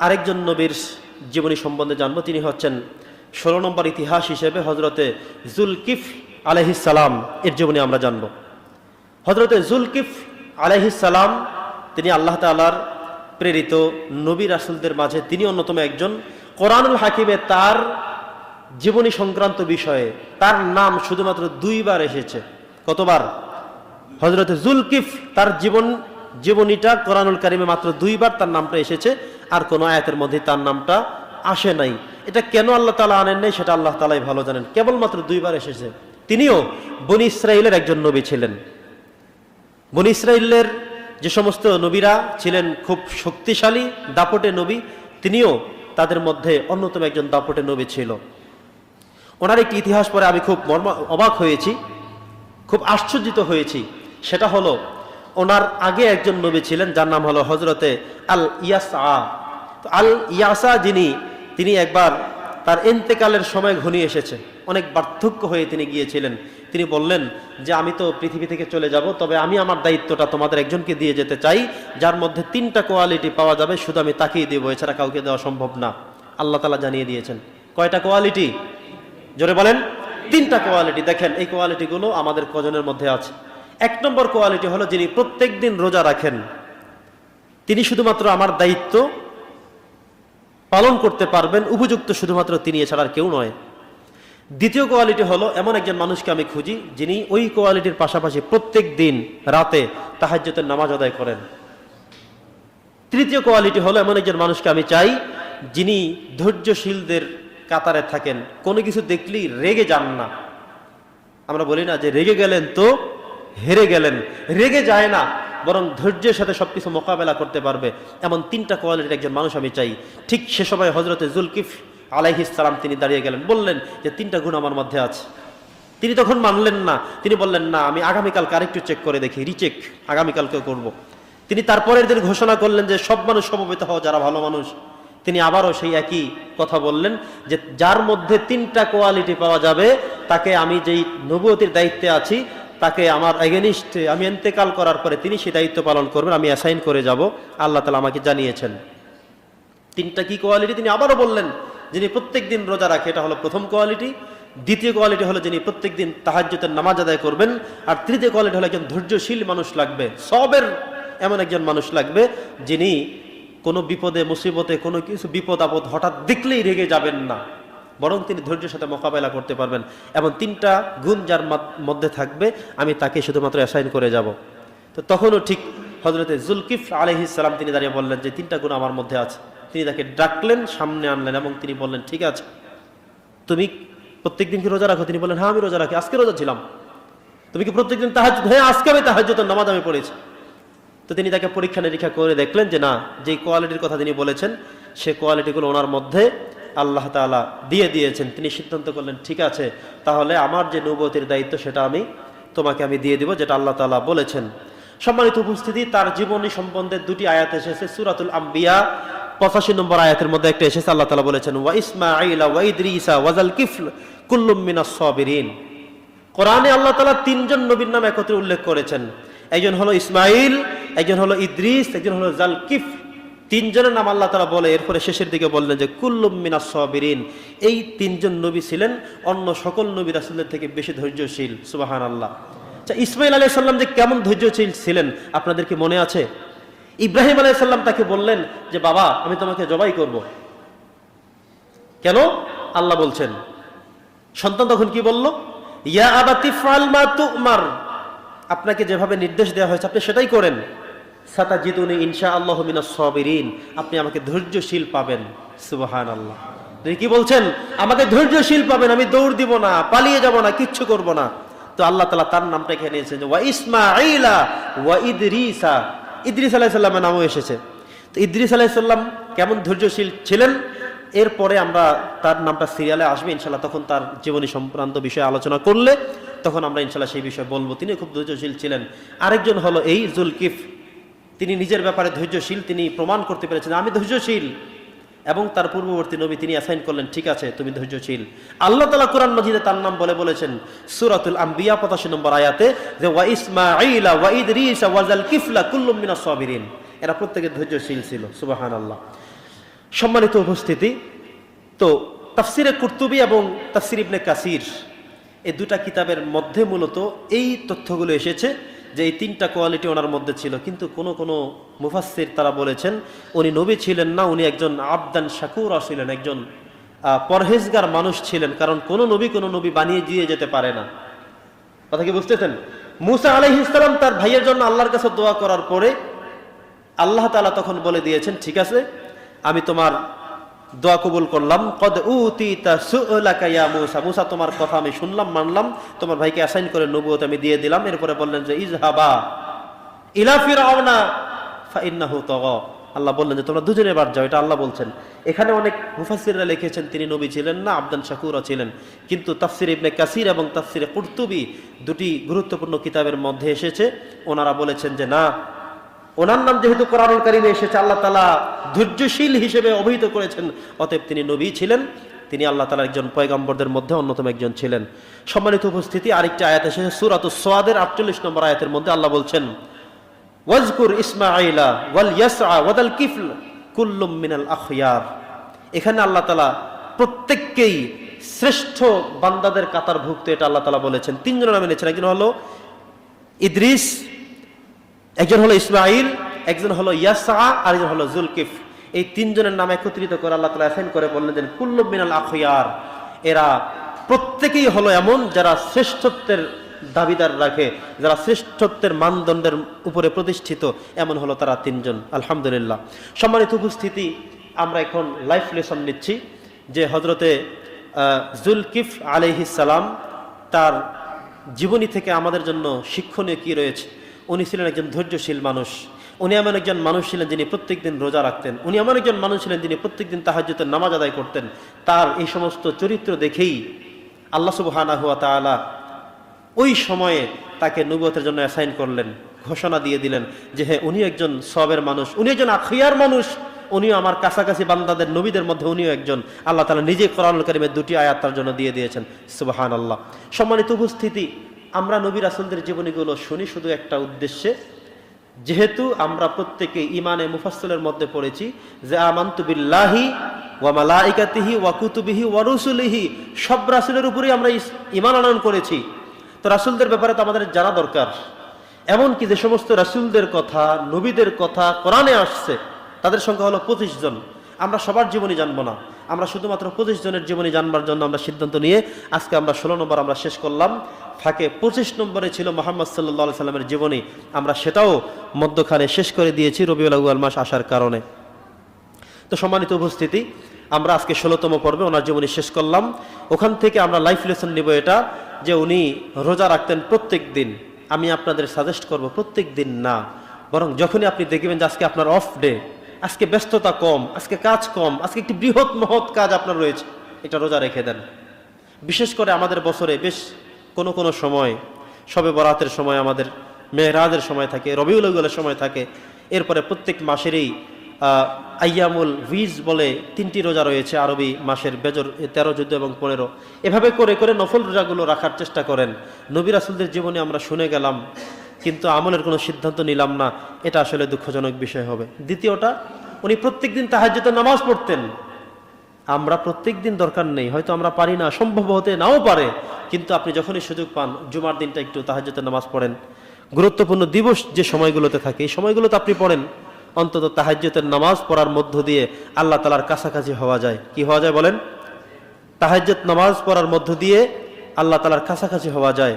আরেকজন নবীর জীবনী সম্বন্ধে জানব, তিনি হচ্ছেন ষোলো নম্বর ইতিহাস হিসেবে হজরতে জুলকিফ আলহিসাল্লাম এর জীবনী আমরা জানব। হজরতে জুলকিফ আলহিসাল্লাম তিনি আল্লাহ তালার প্রেরিত নবী রাসুলদের মাঝে তিনি অন্যতম একজন। কোরআনুল হাকিমে তার জীবনী সংক্রান্ত বিষয়ে তার নাম শুধুমাত্র দুইবার এসেছে। কতবার? হজরত জুলকিফ তার জীবন জীবনীটা কোরআনুল কারিমে মাত্র দুইবার তার নামটা এসেছে, আর কোন আয়াতের মধ্যে তার নামটা আসে নাই। এটা কেন আল্লাহ তালা আনেন নাই সেটা আল্লাহ তালাই ভালো জানেন। কেবলমাত্র দুইবার এসেছে। তিনিও বনি ইসরায়েলের একজন নবী ছিলেন। বনি ইসরায়েলের যে সমস্ত নবীরা ছিলেন খুব শক্তিশালী, দাপটে নবী, তিনিও তাদের মধ্যে অন্যতম একজন দাপটে নবী ছিল। ওনার একটি ইতিহাস পরে আমি খুব মর্ম, অবাক হয়েছি, খুব আশ্চর্যিত হয়েছি। সেটা হলো ওনার আগে একজন নবী ছিলেন, যার নাম হলো হজরতে আল ইয়াসা তো আল ইয়াসা যিনি, তিনি একবার তার এন্তেকালের সময় ঘনিয়ে এসেছে। অনেক পার্থক্য হয়ে তিনি গিয়েছিলেন। তিনি বললেন যে, আমি তো পৃথিবী থেকে চলে যাব, তবে আমি আমার দায়িত্বটা তোমাদের একজনকে দিয়ে যেতে চাই, যার মধ্যে তিনটা কোয়ালিটি পাওয়া যাবে, শুধু আমি তাকেই দেবো, এছাড়া কাউকে দেওয়া সম্ভব না। আল্লাহ তালা জানিয়ে দিয়েছেন। কয়টা কোয়ালিটি? জোরে বলেন, তিনটা কোয়ালিটি। দেখেন, এই কোয়ালিটিগুলো আমাদের কজনের মধ্যে আছে। এক নম্বর কোয়ালিটি হলো যিনি প্রত্যেক দিন রোজা রাখেন, তিনি শুধুমাত্র আমার দায়িত্ব পালন করতে পারবেন, উপযুক্ত শুধুমাত্র তিনি এছাড়া আর কেউ নয়। দ্বিতীয় কোয়ালিটি হলো এমন একজন মানুষকে আমি খুঁজি, যিনি ওই কোয়ালিটির পাশাপাশি প্রত্যেক দিন রাতে তাহাজ্যতের নামাজ আদায় করেন। তৃতীয় কোয়ালিটি হলো এমন একজন মানুষকে আমি চাই, যিনি ধৈর্যশীলদের কাতারে থাকেন। কোনো কিছু দেখলেই রেগে যান না। আমরা বলি না যে রেগে গেলেন তো হেরে গেলেন। রেগে যায় না, বরং ধৈর্যের সাথে সবকিছু মোকাবেলা করতে পারবে। এমন তিনটা কোয়ালিটির একজন মানুষ আমি চাই। ঠিক সে সময় হজরতে জুলকিফ আলাইহিসালাম তিনি দাঁড়িয়ে গেলেন, বললেন যে, তিনটা গুণ আমার মধ্যে আছে। তিনি তখন মানলেন না। তিনি বললেন, না, আমি আগামীকালকে আরেকটু চেক করে দেখি রিচেক আগামীকালকে করব। তিনি তারপরের দিন ঘোষণা করলেন যে, সব মানুষ সমবেত হও, যারা ভালো মানুষ। তিনি আবারও সেই একই কথা বললেন যে, যার মধ্যে তিনটা কোয়ালিটি পাওয়া যাবে, তাকে আমি যেই নবতির দায়িত্বে আছি তাকে আমার এগেনিস্ট আমি এন্তেকাল করার পরে তিনি সেই দায়িত্ব পালন করবেন, আমি অ্যাসাইন করে যাব। আল্লাহ তালা আমাকে জানিয়েছেন। তিনটা কি কোয়ালিটি তিনি আবারও বললেন, যিনি প্রত্যেক দিন রোজা রাখে, এটা হলো প্রথম কোয়ালিটি দ্বিতীয় কোয়ালিটি হলো যিনি প্রত্যেক দিন তাহাজ্যতের নামাজ আদায় করবেন। আর তৃতীয় কোয়ালিটি হলো একজন ধৈর্যশীল মানুষ লাগবে। সবের এমন একজন মানুষ লাগবে, যিনি কোনো বিপদে, মুসিবতে কোনো কিছু বিপদ আপদ হঠাৎ দেখলেই রেগে যাবেন না। বরং তিনি ধৈর্যের সাথে মোকাবেলা করতে পারবেন। এবং তিনটা গুণ যার মধ্যে থাকবে, আমি তাকে শুধুমাত্র অ্যাসাইন করে যাব। তো তখনও ঠিক হজরতে জুলকিফ আলহিসাম তিনি দাঁড়িয়ে বললেন যে, তিনটা গুণ আমার মধ্যে আছে। তিনি তাকে ডাকলেন, সামনে আনলেন এবং তিনি বললেন, ঠিক আছে। তুমি প্রত্যেকদিন কি রোজা রাখো? তিনি বললেন হ্যাঁ আমি রোজা রাখি। আজকে রোজা ছিলাম। তুমি কি প্রত্যেকদিন তাহাজ হ্যাঁ আজকে আমি তাহাজ নামাজ আমি পড়েছি। তো তিনি তাকে পরীক্ষা নিরীক্ষা করে দেখলেন যে, না যে কোয়ালিটির কথা তিনি বলেছেন, সে কোয়ালিটিগুলো ওনার মধ্যে আল্লাহ তালা দিয়ে দিয়েছেন, তিনি সিদ্ধান্ত করলেন, ঠিক আছে, তাহলে আমার যে নবতির দায়িত্ব সেটা আমি তোমাকে আমি দিয়ে দিব, যেটা আল্লাহ তালা বলেছেন। সম্মানিত উপস্থিতি, তার জীবনী সম্বন্ধে দুটি আয়াত এসেছে, সুরাতুল আম্বিয়া, পঁচাশি নম্বর আয়াতের মধ্যে একটা এসেছে, আল্লাহ তালা বলেছেন, ওয়া ইসমাইলা ওয়া ইদ্রিসা ওয়াজাল কিফল কুল্লুম মিনাস সাবিরিন। কোরআনে আল্লাহ তালা তিনজন নবীর নাম একত্রে উল্লেখ করেছেন। একজন হলো ইসমাইল একজন হলো ইদ্রিস, একজন হলো জালকিফ তিনজনের নাম আল্লাহ তালা বলে, এরপরে শেষের দিকে বললেন যে, কুল্লুম মিনা সবিরিন। এই তিনজন নবী ছিলেন, অন্য সকল নবী রাসুলের থেকে বেশি ধৈর্যশীল সুবাহান আল্লাহ আচ্ছা ইসমাইল আলাহ সাল্লাম যে কেমন ধৈর্যশীল ছিলেন, আপনাদের কি মনে আছে? ইব্রাহিম আলাহ সাল্লাম তাকে বললেন যে, বাবা, আমি তোমাকে জবাই করব। কেন? আল্লাহ বলছেন। সন্তান তখন কি বলল? ইয়া আবাতি ফাল মা তুমার। আপনাকে যেভাবে নির্দেশ দেওয়া হয়েছে, আপনি সেটাই করেন। ইনশা আল্লাহ আপনি আমাকে ধৈর্যশীল পাবেন। আল্লাহ কি বলছেন? আমাকে ধৈর্যশীল পাবেন, আমি দৌড় দিব না, পালিয়ে যাব না, কিচ্ছু করব না। তো আল্লাহ তালা তার নামটা নিয়েছেন ওয়া ওয়া ইদ্রিস। আলাহিসাল্লামের নামও এসেছে। তো ইদ্রিস আলাহিসাল্লাম কেমন ধৈর্যশীল ছিলেন? এরপরে আমরা তার নামটা সিরিয়ালে আসবে ইনশাল্লাহ তখন তার জীবনী সংক্রান্ত বিষয়ে আলোচনা করলে তখন আমরা ইনশাল্লাহ সেই বিষয়ে বলব। তিনি খুব ধৈর্যশীল ছিলেন। আরেকজন হলো এই জুলকিফ। তিনি নিজের ব্যাপারে ধৈর্যশীল, তিনি প্রমাণ করতে পেরেছেন, আমি ধৈর্যশীল। এবং তার পূর্ববর্তী নবী তিনি অ্যাসাইন করলেন, ঠিক আছে, তুমি ধৈর্যশীল। আল্লাহ তালা কোরআন মজিদে তার নাম বলে বলেছেন, সুরাতুল আম্বিয়া পঁচাশি নম্বর আয়াতে, যে, ওয়া আইলা ওয়া ইদরিসা ওয়াজাল কিফলা কুল্লুম মিনা সাবিরিন। এরা প্রত্যেকে ধৈর্যশীল ছিল সুবাহান আল্লাহ সম্মানিত উপস্থিতি, তো তাফসিরে কুর্তুবি এবং তাফসির ইবনে কাসির, এই দুটা কিতাবের মধ্যে মূলত এই তথ্যগুলো এসেছে। যে এই তিনটা কোয়ালিটি ওনার মধ্যে ছিল। কিন্তু কোনো কোনো মুফাসির তারা বলেছেন, উনি নবী ছিলেন না, উনি একজন আবদান শাকুর ছিলেন, একজন পরহেজগার মানুষ ছিলেন, কারণ কোনো নবী কোনো নবী বানিয়ে দিয়ে যেতে পারে না। কথা কি বুঝতেছেন? মুসা আলহ ইসলাম তার ভাইয়ের জন্য আল্লাহর কাছে দোয়া করার পরে আল্লাহ তালা তখন বলে দিয়েছেন, ঠিক আছে, আমি তোমার দোয়া কবুল করলাম। কদ ইয়া মুসা। মুসা, তোমার কথা আমি শুনলাম, মানলাম। তোমার ভাইকে অ্যাসাইন করে নবুয়ত আমি দিয়ে দিলাম। এরপরে বললেন যে ইজহাবা ইলা ফিরাউনা ফাইন্নাহু তাগা। আল্লাহ বললেন যে, তোমরা দুজনে বার যাও। এটা আল্লাহ বলছেন। এখানে অনেক মুফাসিররা লিখেছেন, তিনি নবী ছিলেন না, আবদান শাকুরও ছিলেন। কিন্তু তাফসির ইবনে কাসির এবং তাফসিরে কুর্তুবি দুটি গুরুত্বপূর্ণ কিতাবের মধ্যে এসেছে। ওনারা বলেছেন যে, না ওনার নাম যেহেতু কোরআনুল কারিমে এসেছে আল্লাহ তালা ধৈর্যশীল হিসেবে অভিহিত করেছেন। অতএব তিনি নবী ছিলেন, তিনি আল্লাহ তালার একজন পয়গাম্বরদের মধ্যে অন্যতম একজন ছিলেন। সম্মানিত উপস্থিতি, আরেকটি আয়াত এসেছে, সুরাত সোয়াদের আটচল্লিশ নম্বর আয়াতের মধ্যে আল্লাহ বলছেন, ওয়াজকুর ইসমাইলা ওয়াল ইয়াসআ ওয়াদাল কিফল কুল্লুম মিনাল আখয়ার এখানে আল্লাহ তালা প্রত্যেককেই শ্রেষ্ঠ বান্দাদের কাতার ভুক্ত এটা আল্লাহ তালা বলেছেন। তিনজনের নামে নিয়েছেন একজন হলো ইদ্রিস একজন হলো ইসমাইল একজন হলো ইয়াসা, আর একজন হলো জুলকিফ। এই তিনজনের নাম একত্রিত করে আল্লাহ তালা অ্যাসাইন করে বললেন যে কুল্লুব মিনাল আখয়ার এরা প্রত্যেকেই হলো এমন যারা শ্রেষ্ঠত্বের দাবিদার রাখে, যারা শ্রেষ্ঠত্বের মানদণ্ডের উপরে প্রতিষ্ঠিত, এমন হলো তারা তিনজন। আলহামদুলিল্লাহ। সম্মানিত উপস্থিতি, আমরা এখন লাইফ লেসন নিচ্ছি, যে হজরতে জুলকিফ আলহিস সালাম, তার জীবনী থেকে আমাদের জন্য শিক্ষণীয় কি রয়েছে? উনি ছিলেন একজন ধৈর্যশীল মানুষ। উনি এমন একজন মানুষ ছিলেন যিনি প্রত্যেকদিন রোজা রাখতেন। উনি এমন একজন মানুষ ছিলেন যিনি প্রত্যেকদিন তাহাজ্যতের নামাজ আদায় করতেন। তার এই সমস্ত চরিত্র দেখেই আল্লাহ সুবহানা হুয়া তাআলা ওই সময়ে তাকে নবুয়তের জন্য অ্যাসাইন করলেন, ঘোষণা দিয়ে দিলেন যে হ্যাঁ উনি একজন সবের মানুষ, উনি একজন আখিয়ার মানুষ। উনিও আমার কাছাকাছি বান্দাদের, নবীদের মধ্যে উনিও একজন। আল্লাহ তালা নিজে কোরআন করিমের দুটি আয়াত তার জন্য দিয়ে দিয়েছেন। সুবাহান আল্লাহ সম্মানিত উপস্থিতি আমরা নবী রাসুলদের জীবনীগুলো শুনি শুধু একটা উদ্দেশ্যে, যেহেতু আমরা প্রত্যেকে ইমানে মুফাসসলের মধ্যে পড়েছি যে আমান্তু বিল্লাহি ওয়া মালাইকাতিহি ওয়া কুতুবিহি ওয়া রুসুলিহি, সব রাসূলের উপরেই আমরা ইমান আনয়ন করেছি। তো রাসূলদের ব্যাপারে তো আমাদের জানা দরকার। এমনকি যে সমস্ত রাসূলদের কথা, নবীদের কথা কোরআনে আসছে, তাদের সংখ্যা হলো পঁচিশ জন। আমরা সবার জীবনী জানব না। আমরা শুধুমাত্র পঁচিশ জনের জীবনী জানবার জন্য আমরা সিদ্ধান্ত নিয়ে আজকে আমরা ষোলো নম্বর আমরা শেষ করলাম। ফাঁকে পঁচিশ নম্বরে ছিল মোহাম্মদ সাল্লাহ সাল্লামের জীবনী। আমরা সেটাও মধ্যখানে শেষ করে দিয়েছি রবিউল আউয়াল মাস আসার কারণে। তো সম্মানিত উপস্থিতি, আমরা আজকে ষোলোতম পর্বে ওনার জীবনী শেষ করলাম। ওখান থেকে আমরা লাইফ লেসন নিব এটা যে উনি রোজা রাখতেন প্রত্যেক দিন। আমি আপনাদের সাজেস্ট করব প্রত্যেক দিন না। বরং যখনই আপনি দেখবেন যে আজকে আপনার অফ ডে আজকে ব্যস্ততা কম, আজকে কাজ কম, আজকে একটি বৃহৎ মহৎ কাজ আপনার রয়েছে, এটা রোজা রেখে দেন। বিশেষ করে আমাদের বছরে বেশ কোনো কোনো সময় সবে বরাতের সময় আমাদের, মেহরাজের সময় থাকে, রবিউল আউয়ালের সময় থাকে, এরপরে প্রত্যেক মাসেরই আইয়ামুল ভিজ বলে তিনটি রোজা রয়েছে, আরবি মাসের বেজর তেরো, চোদ্দ এবং পনেরো। এভাবে করে করে নফল রোজাগুলো রাখার চেষ্টা করেন। নবী রাসুলদের জীবনে আমরা শুনে গেলাম কিন্তু আমলের কোনো সিদ্ধান্ত নিলাম না, এটা আসলে দুঃখজনক বিষয় হবে। দ্বিতীয়টা, উনি প্রত্যেক প্রত্যেকদিন তাহাজ্যতে নামাজ পড়তেন। আমরা প্রত্যেক দিন দরকার নেই, হয়তো আমরা পারি না, সম্ভব হতে নাও পারে, কিন্তু আপনি যখনই সুযোগ পান, জুমার দিনটা একটু তাহাজ্যতে নামাজ পড়েন। গুরুত্বপূর্ণ দিবস যে সময়গুলোতে থাকে, এই সময়গুলোতে আপনি পড়েন, অন্তত তাহাজ্যতের নামাজ পড়ার মধ্য দিয়ে আল্লাহ তালার কাছাকাছি হওয়া যায়। কি হওয়া যায় বলেন? তাহাজ্জত নামাজ পড়ার মধ্য দিয়ে আল্লাহ তালার কাছাকাছি হওয়া যায়।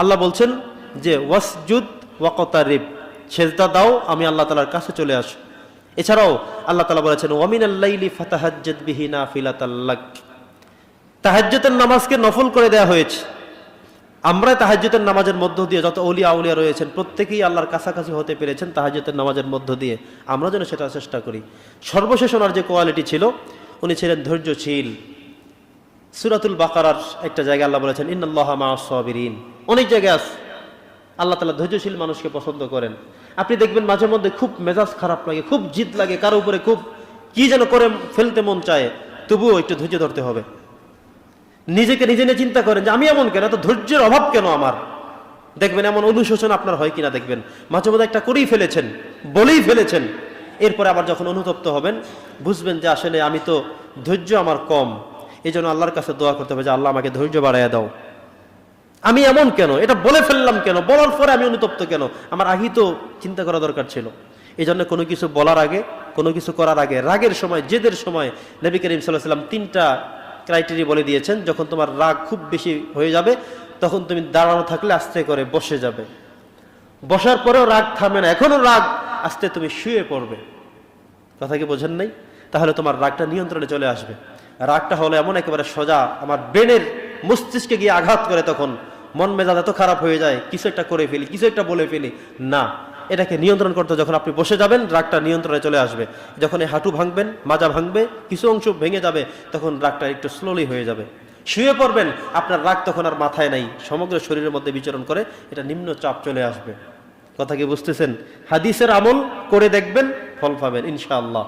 আল্লাহ বলছেন যে ওয়াসজুদ ওয়াকতারিব সেজদা দাও, আমি আল্লাহ তালার কাছে চলে আসি। এছাড়াও আল্লাহ তালা বলেছেন ওয়ামিন আল্লাইলি ফাতাহাজ্জত বিহি নাফিলাতাল্লাক তাহাজ্জতের নামাজকে নফল করে দেয়া হয়েছে। আমরা তাহাজ্জতের নামাজের মধ্য দিয়ে যত অলিয়া আউলিয়া রয়েছেন, প্রত্যেকেই আল্লাহর কাছাকাছি হতে পেরেছেন তাহাজ্জতের নামাজের মধ্য দিয়ে। আমরা যেন সেটা চেষ্টা করি। সর্বশেষ ওনার যে কোয়ালিটি ছিল, উনি ছিলেন ধৈর্যশীল। সুরাতুল বাকারার একটা জায়গায় আল্লাহ বলেছেন, ইন্নাল্লাহ মা সাবিরিন। অনেক জায়গায় আছে। আল্লাহ তালা ধৈর্যশীল মানুষকে পছন্দ করেন। আপনি দেখবেন মাঝে মধ্যে খুব মেজাজ খারাপ লাগে, খুব জিদ লাগে, কারও উপরে খুব কি যেন করে ফেলতে মন চায়, তবুও একটু ধৈর্য ধরতে হবে। নিজেকে নিজে নিয়ে চিন্তা করেন যে আমি এমন কেন? এত ধৈর্যের অভাব কেন আমার? দেখবেন এমন অনুশোচন আপনার হয় কিনা দেখবেন। মাঝে মধ্যে একটা করেই ফেলেছেন, বলেই ফেলেছেন। এরপরে আবার যখন অনুতপ্ত হবেন, বুঝবেন যে আসলে আমি তো ধৈর্য আমার কম। এই জন্য আল্লাহর কাছে দোয়া করতে হবে যে, আল্লাহ আমাকে ধৈর্য বাড়াইয়া দাও। আমি এমন কেন? এটা বলে ফেললাম কেন? বলার পরে আমি অনুতপ্ত কেন? আমার আগেই তো চিন্তা করা দরকার ছিল। এই জন্য কোনো কিছু বলার আগে, কোনো কিছু করার আগে, রাগের সময়, জেদের সময় নবী করিম সাল্লাহ সাল্লাম তিনটা ক্রাইটেরিয়া বলে দিয়েছেন। যখন তোমার রাগ খুব বেশি হয়ে যাবে, তখন তুমি দাঁড়ানো থাকলে আস্তে করে বসে যাবে। বসার পরেও রাগ থামে না। এখনও রাগ আস্তে তুমি শুয়ে পড়বে। কথা কি বোঝেন নাই? তাহলে তোমার রাগটা নিয়ন্ত্রণে চলে আসবে। রাগটা হলো এমন একেবারে সোজা। আমার ব্রেনের মস্তিষ্কে গিয়ে আঘাত করে তখন মন মেজাজ এত খারাপ হয়ে যায়, কিছু একটা করে ফেলি, কিছু একটা বলে ফেলি, না, এটাকে নিয়ন্ত্রণ করতে যখন আপনি বসে যাবেন, রাগটা নিয়ন্ত্রণে চলে আসবে। যখন এই হাঁটু ভাঙবেন, মাজা ভাঙবে, কিছু অংশ ভেঙে যাবে, তখন রাগটা একটু স্লোলি হয়ে যাবে। শুয়ে পড়বেন, আপনার রাগ তখন আর মাথায় নাই, সমগ্র শরীরের মধ্যে বিচরণ করে, এটা নিম্ন চাপ চলে আসবে। কথা কি বুঝতেছেন? হাদিসের আমল করে দেখবেন, ফল পাবেন, ইনশাআল্লাহ।